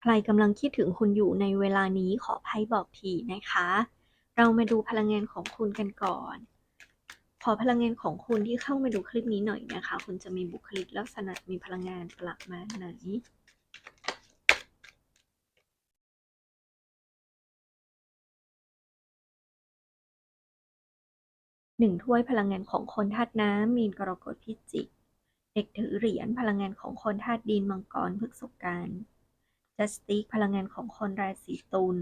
ใครกำลังคิดถึงคุณอยู่ในเวลานี้ขอไพ่บอกทีนะคะ เรามาดูพลังงานของคุณกันก่อน ขอพลังงานของคุณที่เข้ามาดูคลิปนี้หน่อยนะคะ คุณจะมีบุคลิกลักษณะมีพลังงานประมาณไหนหนึ่งถ้วยพลังงานของคนธาตุน้ำมีนกรกฎพิจิก เด็กถือเหรียญพลังงานของคนธาตุดินมังกรพฤกษกัน จัสติกพลังงานของคนราศีตุล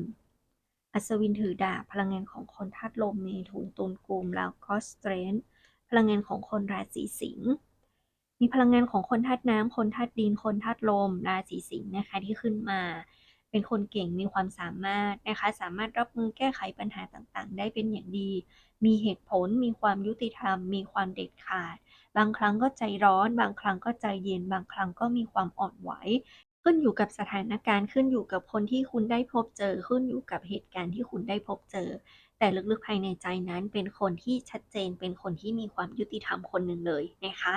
อัศวินถือดาบพลังงานของคนธาตุลมเมถุนตุลกุมแล้วก็สเตรนท์พลังงานของคนราศีสิงห์มีพลังงานของคนธาตุน้ำคนธาตุดิน คนธาตุลม ราศีสิงห์นะคะที่ขึ้นมา เป็นคนเก่งมีความสามารถนะคะ สามารถรับมือแก้ไขปัญหาต่างๆ ได้เป็นอย่างดี มีเหตุผล มีความยุติธรรม มีความเด็ดขาด บางครั้งก็ใจร้อน บางครั้งก็ใจเย็น บางครั้งก็มีความอ่อนไหว ขึ้นอยู่กับสถานการณ์ขึ้นอยู่กับคนที่คุณได้พบเจอ ขึ้นอยู่กับเหตุการณ์ที่คุณได้พบเจอ แต่ลึกๆภายในใจนั้นเป็นคนที่ชัดเจนเป็นคนที่มีความยุติธรรมคนหนึ่งเลยนะคะ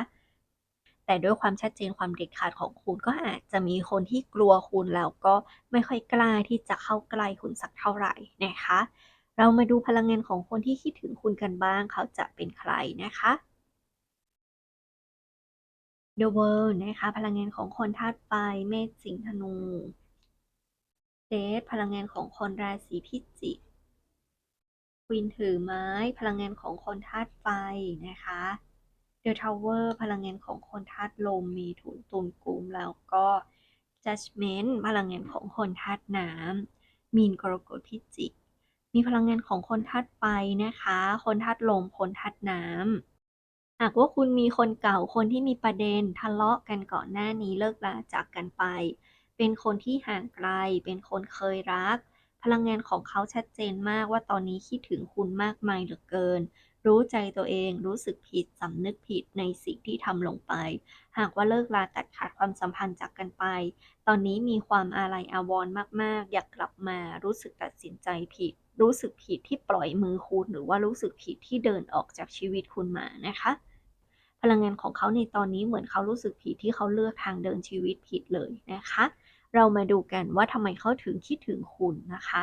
แต่ด้วยความชัดเจนความเด็ดขาดของคุณก็อาจจะมีคนที่กลัวคุณแล้วก็ไม่ค่อยกล้าที่จะเข้าใกล้คุณสักเท่าไหร่นะคะ เรามาดูพลังงานของคนที่คิดถึงคุณกันบ้าง เขาจะเป็นใครนะคะ The World นะคะพลังงานของคนธาตุไฟเมษสิงห์ธนูเดทพลังงานของคนราศีพิจิกควีนถือไม้ พลังงานของคนธาตุไฟนะคะ The Tower พลังงานของคนธาตุลมมีถุนตุนกุมแล้วก็ Judgment พลังงานของคนธาตุน้ำมีนกรกฎพิจิกมีพลังงานของคนธาตุไฟนะคะ คนธาตุลม คนธาตุน้ำ หากว่าคุณมีคนเก่าคนที่มีประเด็นทะเลาะกันก่อนหน้านี้เลิกลาจากกันไป เป็นคนที่ห่างไกล เป็นคนเคยรัก พลังงานของเขาชัดเจนมากว่าตอนนี้คิดถึงคุณมากมายเหลือเกิน รู้ใจตัวเองรู้สึกผิดสำนึกผิดในสิ่งที่ทำลงไป หากว่าเลิกลาตัดขาดความสัมพันธ์จากกันไป ตอนนี้มีความอาลัยอาวรณ์มากๆ อยากกลับมารู้สึกตัดสินใจผิด รู้สึกผิดที่ปล่อยมือคุณหรือว่ารู้สึกผิดที่เดินออกจากชีวิตคุณมานะคะ พลังงานของเขาในตอนนี้เหมือนเขารู้สึกผิดที่เขาเลือกทางเดินชีวิตผิดเลยนะคะ เรามาดูกันว่าทำไมเขาถึงคิดถึงคุณนะคะ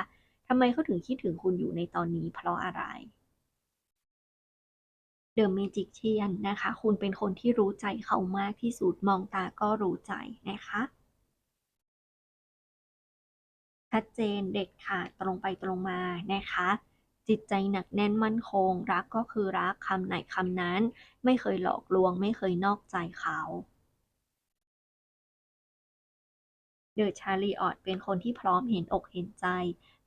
ทำไมเขาถึงคิดถึงคุณอยู่ในตอนนี้เพราะอะไรเดอะเมจิกเชียนนะคะ คุณเป็นคนที่รู้ใจเขามากที่สุด มองตาก็รู้ใจนะคะ ชัดเจนเด็ดขาดตรงไปตรงมานะคะ จิตใจหนักแน่นมั่นคง รักก็คือรักคำไหนคำนั้น ไม่เคยหลอกลวง ไม่เคยนอกใจเขาเดอะชาลีออตเป็นคนที่พร้อมเห็นอกเห็นใจ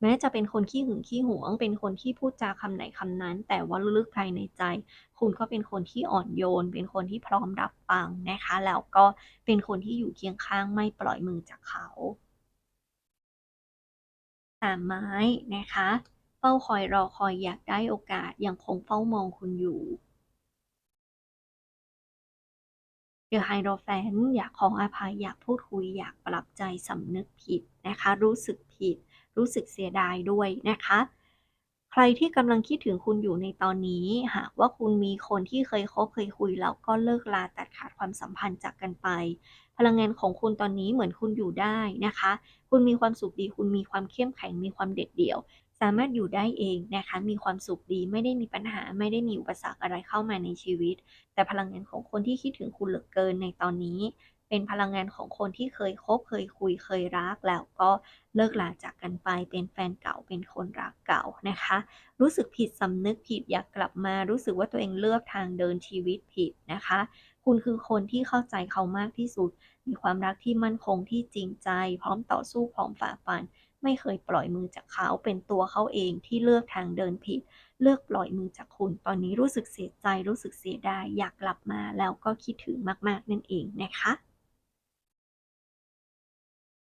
แม้จะเป็นคนขี้หึงขี้หวง เป็นคนที่พูดจาคำไหนคำนั้น แต่ว่าลึกๆภายในใจ คุณก็เป็นคนที่อ่อนโยน เป็นคนที่พร้อมรับฟังนะคะ แล้วก็เป็นคนที่อยู่เคียงข้างไม่ปล่อยมือจากเขาสามไม้นะคะ เฝ้าคอยรอคอยอยากได้โอกาส ยังคงเฝ้ามองคุณอยู่เดอะไฮโรแฟนอยากขออภัยอยากพูดคุยอยากปรับใจสำนึกผิดนะคะ รู้สึกผิด รู้สึกเสียดายด้วยนะคะ ใครที่กำลังคิดถึงคุณอยู่ในตอนนี้ หากว่าคุณมีคนที่เคยคบเคยคุยแล้วก็เลิกลาตัดขาดความสัมพันธ์จากกันไป พลังงานของคุณตอนนี้เหมือนคุณอยู่ได้นะคะ คุณมีความสุขดี คุณมีความเข้มแข็ง มีความเด็ดเดี่ยว สามารถอยู่ได้เองนะคะ มีความสุขดี ไม่ได้มีปัญหา ไม่ได้มีอุปสรรคอะไรเข้ามาในชีวิต แต่พลังงานของคนที่คิดถึงคุณเหลือเกินในตอนนี้ เป็นพลังงานของคนที่เคยคบ เคยคุย เคยรัก แล้วก็เลิกลาจากกันไป เป็นแฟนเก่า เป็นคนรักเก่านะคะ รู้สึกผิดสำนึกผิดอยากกลับมา รู้สึกว่าตัวเองเลือกทางเดินชีวิตผิดนะคะ คุณคือคนที่เข้าใจเขามากที่สุด มีความรักที่มั่นคงที่จริงใจ พร้อมต่อสู้พร้อมฝ่าฟัน ไม่เคยปล่อยมือจากเขาเป็นตัวเขาเองที่เลือกทางเดินผิด เลือกปล่อยมือจากคุณ ตอนนี้รู้สึกเสียใจรู้สึกเสียดายอยากกลับมาแล้วก็คิดถึงมาก ๆ นั่นเองนะคะ